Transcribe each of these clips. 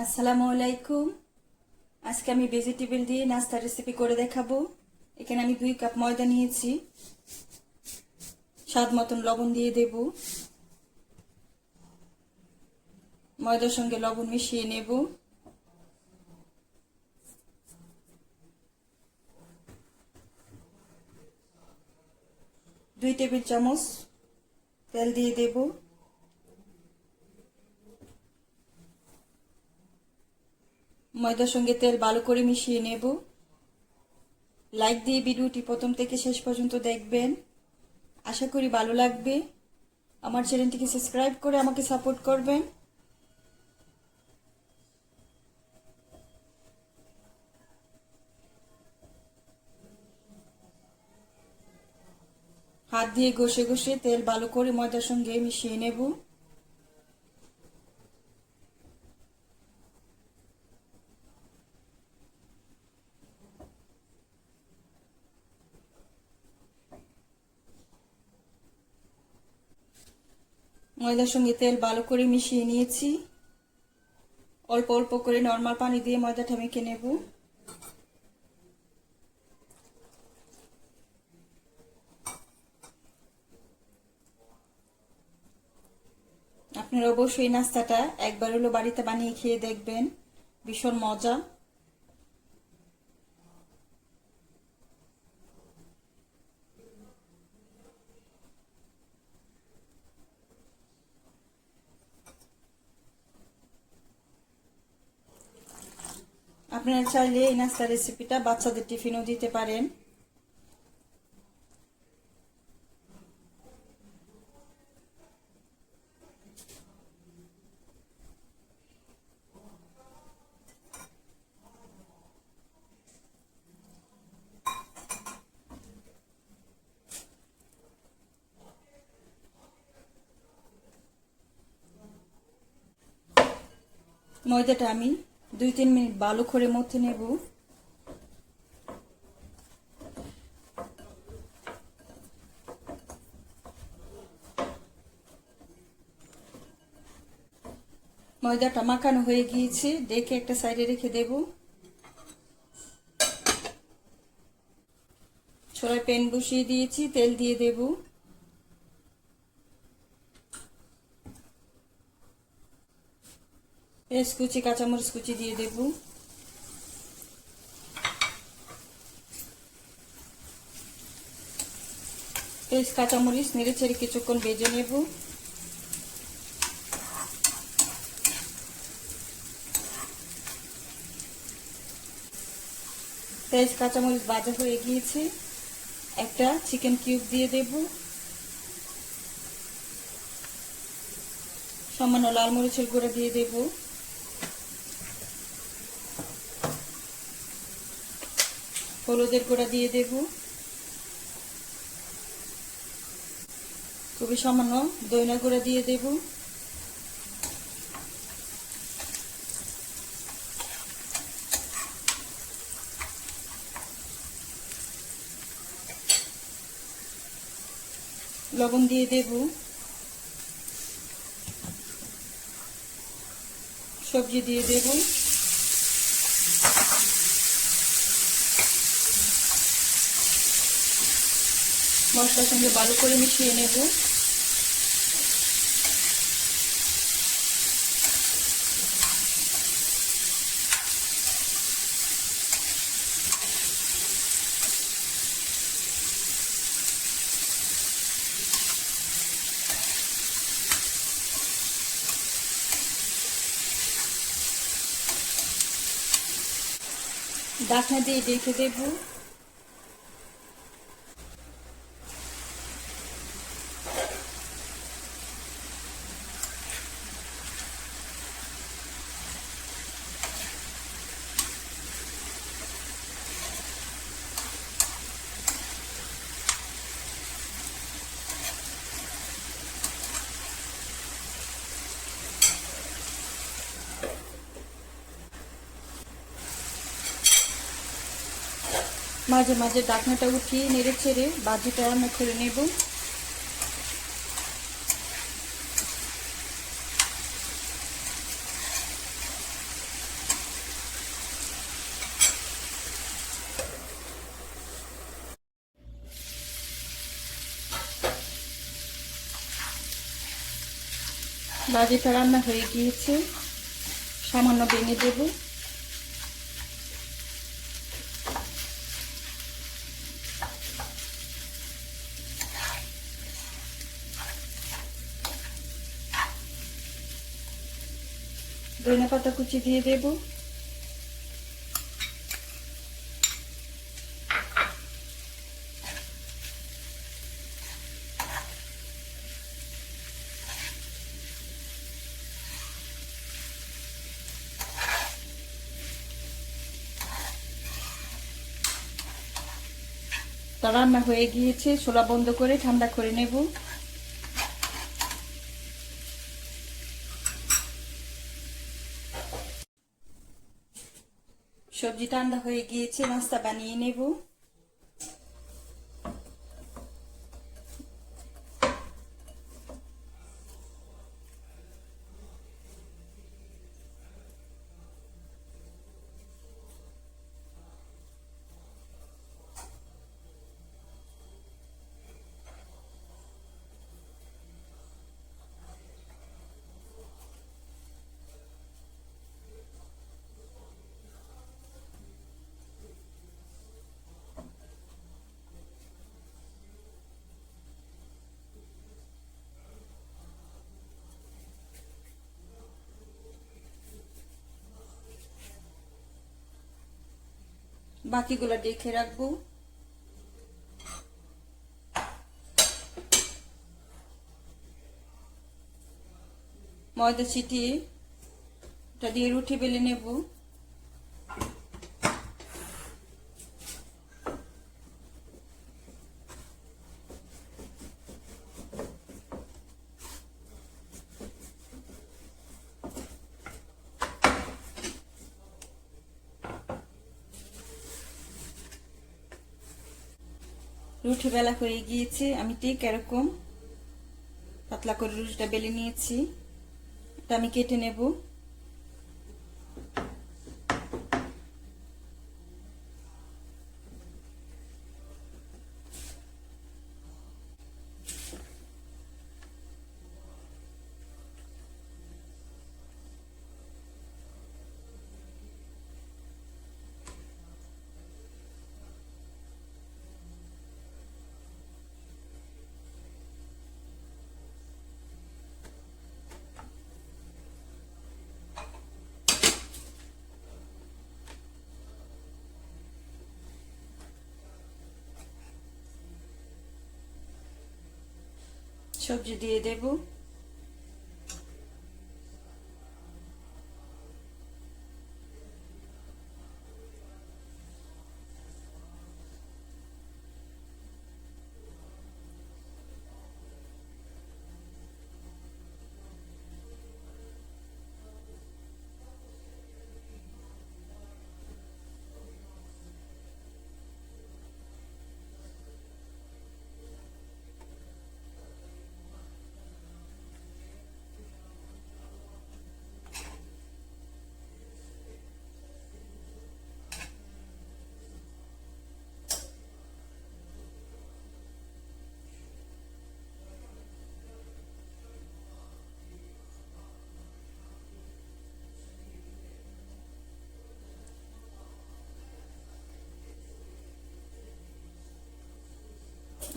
আসসালামু আলাইকুম। আজকে আমি ভেজিটেবল দিয়ে নাস্তা রেসিপি করে দেখাবো। এখানে আমি দুই কাপ ময়দা নিয়েছি। স্বাদ মতন লবণ দিয়ে দেব। ময়দার সঙ্গে লবণ মিশিয়ে নেব। দুই টেবিল চামচ তেল দিয়ে দেবো। ময়দার সঙ্গে তেল ভালো করে মিশিয়ে নেব। লাইক দিয়ে ভিডিওটি প্রথম থেকে শেষ পর্যন্ত দেখবেন। আশা করি ভালো লাগবে। আমার চ্যানেলটিকে সাবস্ক্রাইব করে আমাকে সাপোর্ট করবেন। হাত দিয়ে ঘষে ঘষে তেল ভালো করে ময়দার সঙ্গে মিশিয়ে নেব। ময়দার সঙ্গে তেল ভালো করে মিশিয়ে নিয়েছি। অল্প অল্প করে নর্মাল পানি দিয়ে ময়দাটা মেখে নেব। আপনারা অবশ্যই নাস্তাটা একবার হলো বাড়িতে বানিয়ে খেয়ে দেখবেন। ভীষণ মজা। আপনারা চাইলে এই নাস্তা রেসিপিটা বাচ্চাদের টিফিনও দিতে পারেন। ময়দাটা আমি দুই তিন মিনিট ভালো করে মথে নেব। ময়দাটা মাখানো হয়ে গিয়েছে, ডেকে একটা সাইডে রেখে দেব। ছোড়ায় প্যান বসিয়ে দিয়েছি, তেল দিয়ে দেবো। পেঁয়াজ কুচি, কাঁচামরিচ কুচি দিয়ে দেব। পেঁয়াজ কাঁচামরিচ নেড়ে ছেড়ে কিছুক্ষণ ভেজে নেব। পেঁয়াজ কাঁচামরিচ ভাজা হয়ে গিয়েছে। একটা চিকেন কিউব দিয়ে দেব। সামান্য লাল মরিচের গুঁড়া দিয়ে দেবো। হলুদের গুঁড়া দিয়ে দেব। খুবই সামান্য দইনা গুঁড়া দিয়ে দেব। লবণ দিয়ে দেব। সবজি দিয়ে দেবো। মশলার সঙ্গে ভালো করে মিশিয়ে নেব। ডাকনা দিয়ে দেখে দেবো মাঝে মাঝে ডাকনাটা উঠিয়ে নেড়ে ছেড়ে বাজিটা আমি করে নেব। বাজিটা রান্না হয়ে গিয়েছে। সামান্য বেঙে দেবো। ধনে পাতা কুচি দিয়ে দেব। তা রান্না হয়ে গিয়েছে, ছোলা বন্ধ করে ঠান্ডা করে নেব। সবজি ঠান্ডা হয়ে গিয়েছে নাস্তা বানিয়ে নেব। বাকিগুলো দেখে রাখব। ময়দা ছিটিয়ে এটা দিয়ে রুটি বেলে নেব। রুটি বেলা হয়ে গিয়েছে। আমি ঠিক এরকম পাতলা করে রুটিটা বেলে নিয়েছি। এটা আমি কেটে নেব। সবজি দিয়ে দেব।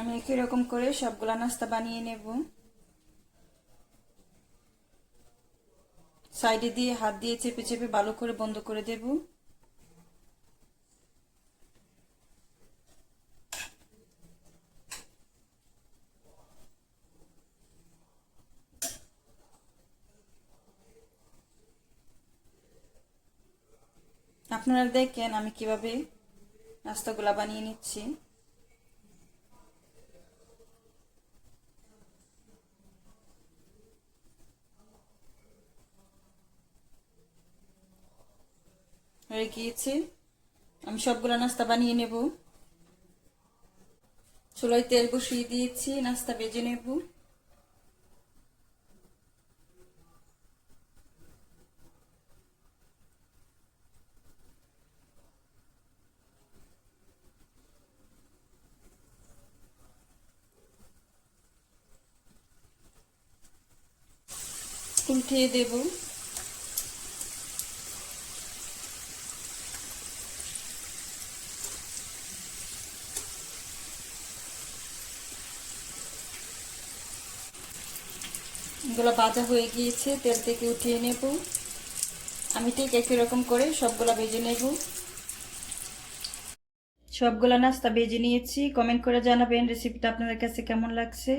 আমি একই রকম করে সবগুলা নাস্তা বানিয়ে নেব। সাইডে দিয়ে হাত দিয়ে চেপে চেপে ভালো করে বন্ধ করে দেব। আপনারা দেখেন আমি কীভাবে নাস্তাগুলা বানিয়ে নিচ্ছি। হয়ে গিয়েছে। আমি সবগুলো নাস্তা বানিয়ে নেব। চুলায় তেল বসিয়ে দিয়েছি, নাস্তা বেজে নেব। উল্টিয়ে দেব। এগুলো ভাজা হয়ে গিয়েছে, তেল থেকে উঠিয়ে নেব। আমি ঠিক একই রকম করে সবগুলা ভেজে নেব। সবগুলা নাস্তা ভেজে নিয়েছি। কমেন্ট করে জানাবেন রেসিপিটা আপনাদের কাছে কেমন লাগছে।